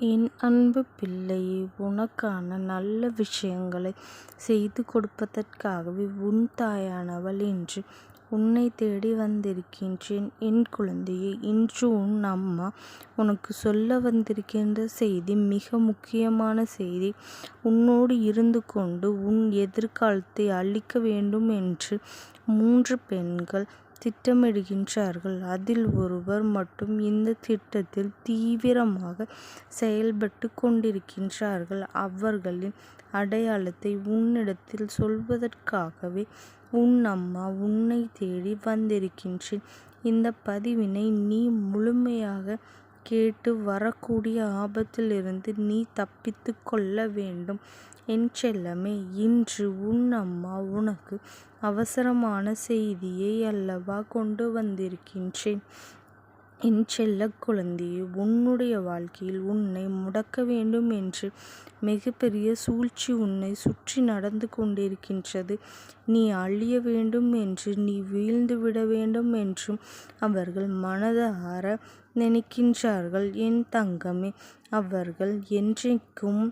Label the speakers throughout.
Speaker 1: என் அன்பு பிள்ளையே உனக்கான நல்ல விஷயங்களை செய்து கொடுப்பதற்காகவே உன் தாயானவள் என்று உன்னை தேடி வந்திருக்கின்றேன். என் குழந்தையே இன்று உன் அம்மா உனக்கு சொல்ல வந்திருக்கின்ற செய்தி மிக முக்கியமான செய்தி. உன்னோடு இருந்து கொண்டு உன் எதிர்காலத்தை அழிக்க வேண்டும் என்று மூன்று பெண்கள் திட்டமிடுகின்றார்கள். அதில் ஒருவர் மட்டும் இந்த திட்டத்தில் தீவிரமாக செயல்பட்டுக் கொண்டிருக்கின்றார்கள். அவர்களின் அடையாளத்தை உன்னிடத்தில் சொல்வதற்காகவே உன் அம்மா உன்னைத் தேடி வந்திருக்கின்றேன். இந்தப் பதிவினை நீ முழுமையாக கேட்டு வரக்கூடிய ஆபத்திலிருந்து நீ தப்பித்து கொள்ள வேண்டும். என் செல்லமே இன்று உன் அம்மா உனக்கு அவசரமான செய்தியை அல்லவா கொண்டு வந்திருக்கின்றேன். என் செல்ல குழந்தையே உன்னுடைய வாழ்க்கையில் உன்னை முடக்க வேண்டும் என்று மிகப்பெரிய சூழ்ச்சி உன்னை சுற்றி நடந்து கொண்டிருக்கின்றது. நீ அழிய வேண்டும் என்று நீ வீழ்ந்துவிட வேண்டும் என்றும் அவர்கள் மனதார நினைக்கின்றார்கள் என் தங்கமே. அவர்கள் என்றைக்கும்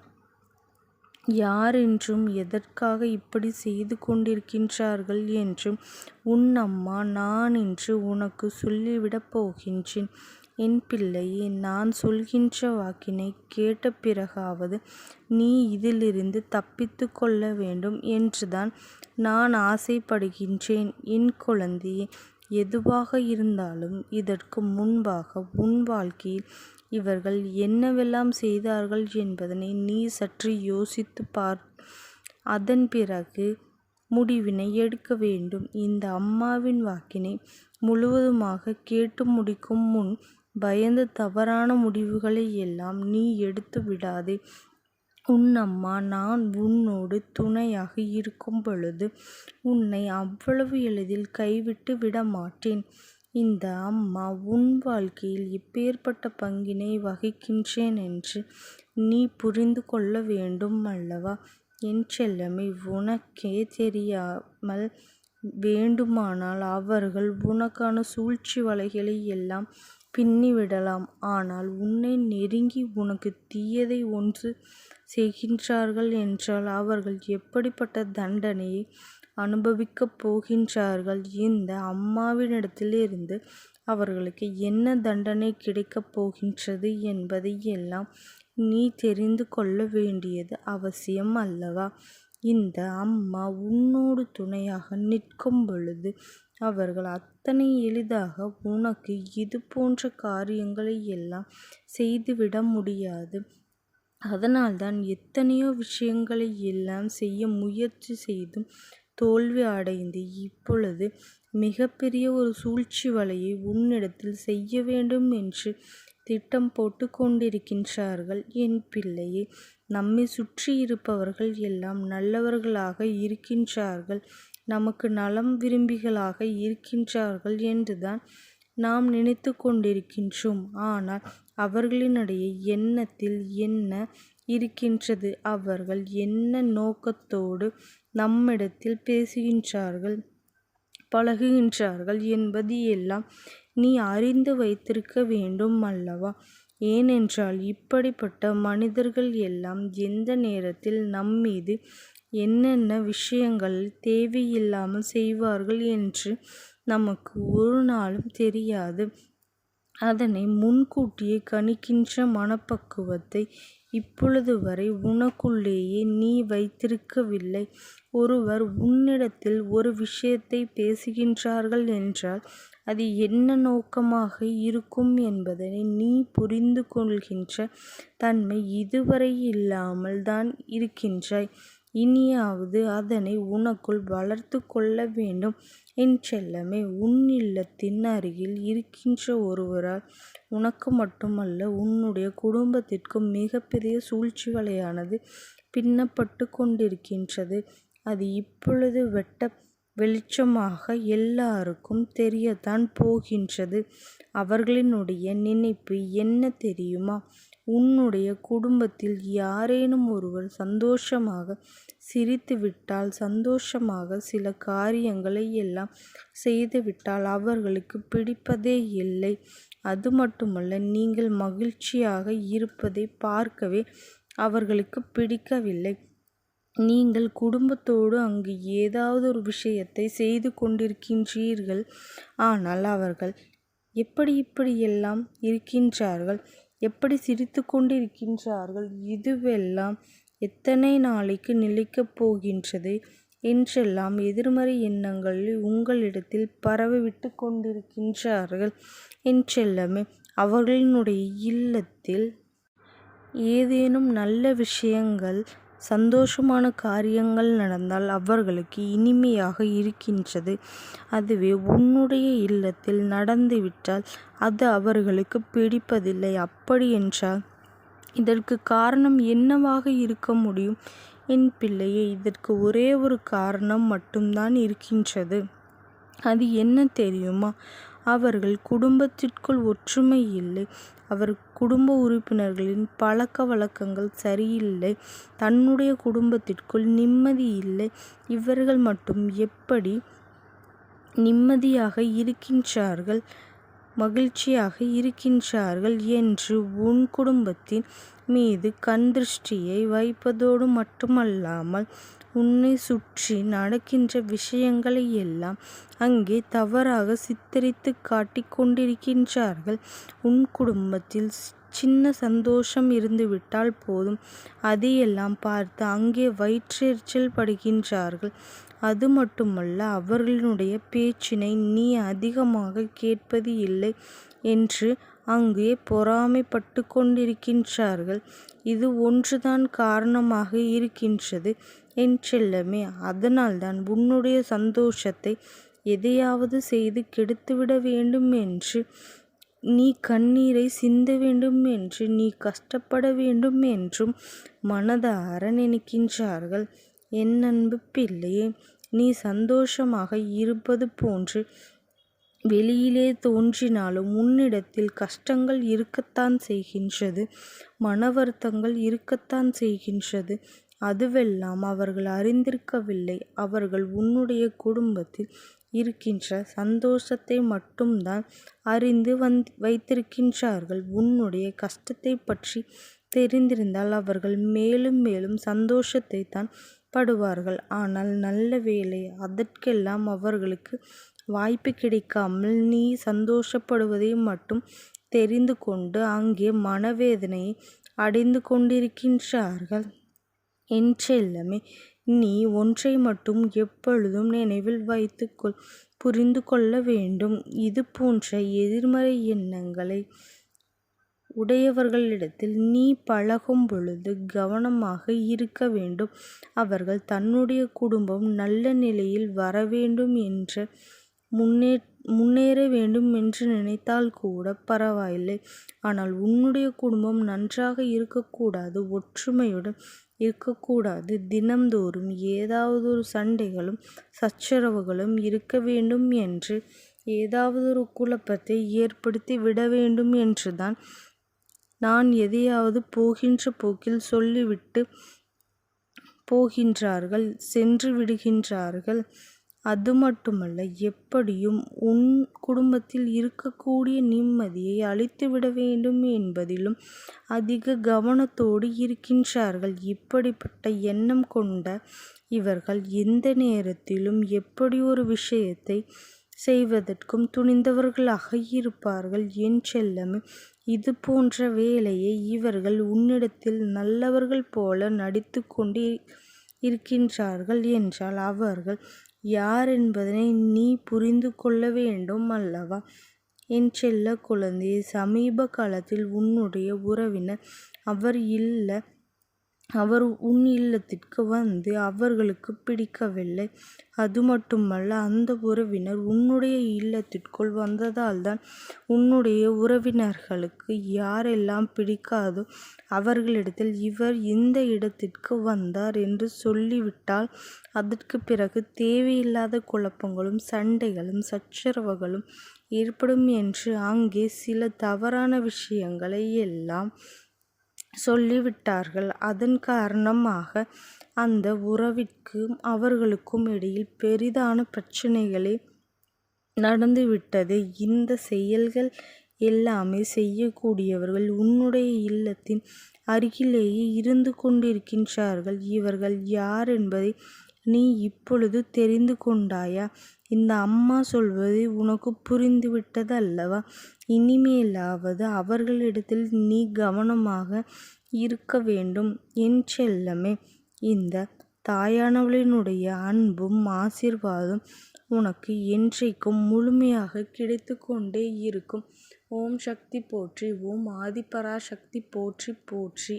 Speaker 1: யாரென்றும் எதற்காக இப்படி செய்து கொண்டிருக்கின்றார்கள் என்றும் உன் அம்மா நான் என்று உனக்கு சொல்லிவிடப் போகின்றேன். என் பிள்ளையே நான் சொல்கின்ற வாக்கினை கேட்ட பிறகாவது நீ இதிலிருந்து தப்பித்து கொள்ள வேண்டும் என்றுதான் நான் ஆசைப்படுகின்றேன் என் குழந்தையே. எதுவாக இருந்தாலும் இதற்கு முன்பாக உன் வாழ்க்கையில் இவர்கள் என்னவெல்லாம் செய்தார்கள் என்பதனை நீ சற்று யோசித்துப் பார். அதன் பிறகு முடிவினை எடுக்க வேண்டும். இந்த அம்மாவின் வாக்கினை முழுவதுமாக கேட்டு முடிக்கும் முன் பயந்து தவறான முடிவுகளை எல்லாம் நீ எடுத்து விடாதே. உன் அம்மா நான் உன்னோடு துணையாக இருக்கும் பொழுது உன்னை அவ்வளவு எளிதில் கைவிட்டு விடமாட்டேன். இந்த அம்மா உன் வாழ்க்கையில் எப்பேற்பட்ட பங்கினை வகிக்கின்றேன் என்று நீ புரிந்து கொள்ள வேண்டும் அல்லவா? என் செல்லமே உனக்கே தெரியாமல் வேண்டுமானால் அவர்கள் உனக்கான சூழ்ச்சி வலைகளை எல்லாம் பின்னிவிடலாம். ஆனால் உன்னை நெருங்கி உனக்குத் தீயதை ஒன்று செய்கின்றார்கள் என்றால் அவர்கள் எப்படிப்பட்ட தண்டனையை அனுபவிக்கப் போகின்றார்கள் இந்த அம்மாவினிடத்திலிருந்து அவர்களுக்கு என்ன தண்டனை கிடைக்கப் போகின்றது என்பதை எல்லாம் நீ தெரிந்து கொள்ள வேண்டியது அவசியம் அல்லவா? இந்த அம்மா உன்னோடு துணையாக நிற்கும் பொழுது அவர்கள் அத்தனை எளிதாக உனக்கு இது போன்ற காரியங்களை எல்லாம் செய்துவிட முடியாது. அதனால்தான் எத்தனையோ விஷயங்களை எல்லாம் செய்ய முயற்சி செய்தும் தோல்வி அடைந்து இப்பொழுது மிகப்பெரிய ஒரு சூழ்ச்சி வலையை உன்னிடத்தில் செய்ய வேண்டும் என்று திட்டம் போட்டு கொண்டிருக்கின்றார்கள் என் பிள்ளையே. சுற்றி இருப்பவர்கள் எல்லாம் நல்லவர்களாக இருக்கின்றார்கள் நமக்கு நலம் விரும்பிகளாக இருக்கின்றார்கள் என்றுதான் நாம் நினைத்து கொண்டிருக்கின்றோம். ஆனால் அவர்களினுடைய எண்ணத்தில் என்ன இருக்கின்றது அவர்கள் என்ன நோக்கத்தோடு நம்மிடத்தில் பேசுகின்றார்கள் பழகுகின்றார்கள் என்பது எல்லாம் நீ அறிந்து வைத்திருக்க வேண்டும் அல்லவா? ஏனென்றால் இப்படிப்பட்ட மனிதர்கள் எல்லாம் எந்த நேரத்தில் நம்மீது என்னென்ன விஷயங்கள் தேவையில்லாமல் செய்வார்கள் என்று நமக்கு ஒரு நாளும் தெரியாது. அதனை முன்கூட்டியே கணிக்கின்ற மனப்பக்குவத்தை இப்பொழுது வரை உனக்குள்ளேயே நீ வைத்திருக்கவில்லை. ஒருவர் உன்னிடத்தில் ஒரு விஷயத்தைப் பேசுகின்றார்கள் என்றால் அது என்ன நோக்கமாக இருக்கும் என்பதனை நீ புரிந்து கொள்கின்ற தன்மை இதுவரை இல்லாமல் தான் இருக்கின்றாய். இனியாவது அதனை உனக்குள் வளர்த்து கொள்ள வேண்டும் என் செல்லமே. உன் இல்லத்தின் அருகில் இருக்கின்ற ஒருவரால் உனக்கு மட்டுமல்ல உன்னுடைய குடும்பத்திற்கும் மிகப்பெரிய சூழ்ச்சி வலையானது பின்னப்பட்டுக் கொண்டிருக்கின்றது. அது இப்பொழுது வெட்ட வெளிச்சமாக எல்லாருக்கும் தெரியத்தான் போகின்றது. அவர்களினுடைய நினைப்பு என்ன தெரியுமா? உன்னுடைய குடும்பத்தில் யாரேனும் ஒருவர் சந்தோஷமாக சிரித்துவிட்டால் சந்தோஷமாக சில காரியங்களை எல்லாம் செய்துவிட்டால் அவர்களுக்கு பிடிப்பதே இல்லை. அது மட்டுமல்ல நீங்கள் மகிழ்ச்சியாக இருப்பதை பார்க்கவே அவர்களுக்கு பிடிக்கவில்லை. நீங்கள் குடும்பத்தோடு அங்கு ஏதாவது ஒரு விஷயத்தை செய்து கொண்டிருக்கின்றீர்கள். ஆனால் அவர்கள் எப்படி இப்படியெல்லாம் இருக்கின்றார்கள்? எப்படி சிரித்து கொண்டிருக்கின்றார்கள்? இதுவெல்லாம் எத்தனை நாளைக்கு நிலைக்கப் போகின்றது? என்றெல்லாம் எதிர்மறை எண்ணங்கள் உங்களிடத்தில் பரவிவிட்டு கொண்டிருக்கின்றார்கள். என்றெல்லாமே அவர்களினுடைய இல்லத்தில் ஏதேனும் நல்ல விஷயங்கள் சந்தோஷமான காரியங்கள் நடந்தால் அவர்களுக்கு இனிமையாக இருக்கின்றது. அதுவே உன்னுடைய இல்லத்தில் நடந்துவிட்டால் அது அவர்களுக்கு பிடிப்பதில்லை. அப்படியென்றால் இதற்கு காரணம் என்னவாக இருக்க முடியும்? என் பிள்ளையே இதற்கு ஒரே ஒரு காரணம் மட்டும்தான் இருக்கின்றது. அது என்ன தெரியுமா? அவர்கள் குடும்பத்திற்குள் ஒற்றுமை இல்லை. அவர் குடும்ப உறுப்பினர்களின் பழக்க வழக்கங்கள் சரியில்லை. தன்னுடைய குடும்பத்திற்குள் நிம்மதி இல்லை. இவர்கள் மட்டும் எப்படி நிம்மதியாக இருக்கின்றார்கள்? மகிழ்ச்சியாக இருக்கின்றார்கள் என்று உன் குடும்பத்தின் மீது கண் திருஷ்டியை வைப்பதோடு மட்டுமல்லாமல் உன்னை சுற்றி நடக்கின்ற விஷயங்களை எல்லாம் அங்கே தவறாக சித்தரித்து காட்டிக் கொண்டிருக்கின்றார்கள். உன் குடும்பத்தில் சின்ன சந்தோஷம் இருந்துவிட்டால் போதும். அதையெல்லாம் பார்த்து அங்கே வயிற்றெரிச்சல் படுகின்றார்கள். அது மட்டுமல்ல அவர்களுடைய பேச்சினை நீ அதிகமாக கேட்பது இல்லை என்று அங்கே பொறாமைப்பட்டு கொண்டிருக்கின்றார்கள். இது ஒன்றுதான் காரணமாக இருக்கின்றது என் செல்லமே. அதனால்தான் உன்னுடைய சந்தோஷத்தை எதையாவது செய்து கெடுத்துவிட வேண்டும் என்று நீ கண்ணீரை சிந்த வேண்டும் என்று நீ கஷ்டப்பட வேண்டும் என்றும் மனதார நினைக்கின்றார்கள். என் அன்பு பிள்ளையே நீ சந்தோஷமாக இருப்பது போன்று வெளியிலே தோன்றினாலும் உன்னிடத்தில் கஷ்டங்கள் இருக்கத்தான் செய்கின்றது மன வருத்தங்கள் இருக்கத்தான் செய்கின்றது. அதுவெல்லாம் அவர்கள் அறிந்திருக்கவில்லை. அவர்கள் உன்னுடைய குடும்பத்தில் இருக்கின்ற சந்தோஷத்தை மட்டும்தான் அறிந்து வந் வைத்திருக்கின்றார்கள். உன்னுடைய கஷ்டத்தை பற்றி தெரிந்திருந்தால் அவர்கள் மேலும் மேலும் சந்தோஷத்தை தான் படுவார்கள். ஆனால் நல்ல வேலை அதற்கெல்லாம் அவர்களுக்கு வாய்ப்பு கிடைக்காமல் நீ சந்தோஷப்படுவதை மட்டும் தெரிந்து கொண்டு அங்கே மனவேதனையை அடைந்து கொண்டிருக்கின்றார்கள். என் செல்லமே நீ ஒன்றை மட்டும் எப்பொழுதும் நினைவில் வைத்துக்கொள் புரிந்து கொள்ள வேண்டும். இது போன்ற எதிர்மறை எண்ணங்களை உடையவர்களிடத்தில் நீ பழகும் பொழுது கவனமாக இருக்க வேண்டும். அவர்கள் தன்னுடைய குடும்பம் நல்ல நிலையில் வர வேண்டும் என்ற முன்னே முன்னேற வேண்டும் என்று நினைத்தால் கூட பரவாயில்லை. ஆனால் உன்னுடைய குடும்பம் நன்றாக இருக்கக்கூடாது ஒற்றுமையுடன் இருக்கக்கூடாது. தினம்தோறும் ஏதாவது ஒரு சண்டைகளும் சச்சரவுகளும் இருக்க வேண்டும் என்று ஏதாவது ஒரு குழப்பத்தை ஏற்படுத்தி விட வேண்டும் என்றுதான் நான் எதையாவது போகின்ற போக்கில் சொல்லிவிட்டு போகின்றார்கள் சென்று விடுகின்றார்கள். அது மட்டுமல்ல எப்படியும் உன் குடும்பத்தில் இருக்கக்கூடிய நிம்மதியை அழித்துவிட வேண்டும் என்பதிலும் அதிக கவனத்தோடு இருக்கின்றார்கள். இப்படிப்பட்ட எண்ணம் கொண்ட இவர்கள் எந்த நேரத்திலும் எப்படி ஒரு விஷயத்தை செய்வதற்கும் துணிந்தவர்களாக இருப்பார்கள். என் செல்லமே இது போன்ற வேலையை இவர்கள் உன்னிடத்தில் நல்லவர்கள் போல நடித்து கொண்டு இருக்கின்றார்கள் என்றால் அவர்கள் யார் என்பதனை நீ புரிந்து கொள்ள வேண்டும் அல்லவா? என் செல்ல குழந்தை சமீப காலத்தில் உன்னுடைய உறவினர் அவர் இல்லை அவர் உன் இல்லத்திற்கு வந்து அவர்களுக்கு பிடிக்கவில்லை. அது மட்டுமல்ல அந்த உறவினர் உன்னுடைய இல்லத்திற்குள் வந்ததால்தான் உன்னுடைய உறவினர்களுக்கு யாரெல்லாம் பிடிக்காதோ அவர்களிடத்தில் இவர் இந்த இடத்திற்கு வந்தார் என்று சொல்லிவிட்டால் அதற்கு பிறகு தேவையில்லாத குழப்பங்களும் சண்டைகளும் சச்சரவுகளும் ஏற்படும் என்று அங்கே சில தவறான விஷயங்களை எல்லாம் சொல்லிவிட்டார்கள் அதன் காரணமாக அந்த உறவிற்கும் அவர்களுக்கும் இடையில் பெரிதான பிரச்சனைகளே நடந்துவிட்டது இந்த செயல்கள் எல்லாமே செய்யக்கூடியவர்கள் உன்னுடைய இல்லத்தின் அருகிலேயே இருந்து கொண்டிருக்கின்றார்கள். இவர்கள் யார் என்பதை நீ இப்பொழுது தெரிந்து கொண்டாயா? இந்த அம்மா சொல்வது உனக்குப் புரிந்துவிட்டதல்லவா? இனிமேலாவது அவர்களிடத்தில் நீ கவனமாக இருக்க வேண்டும். என் செல்லமே இந்த தாயானவளினுடைய அன்பும் ஆசிர்வாதம் உனக்கு என்றைக்கும் முழுமையாக கிடைத்து கொண்டே இருக்கும். ஓம் சக்தி போற்றி ஓம் ஆதிபராசக்தி போற்றி போற்றி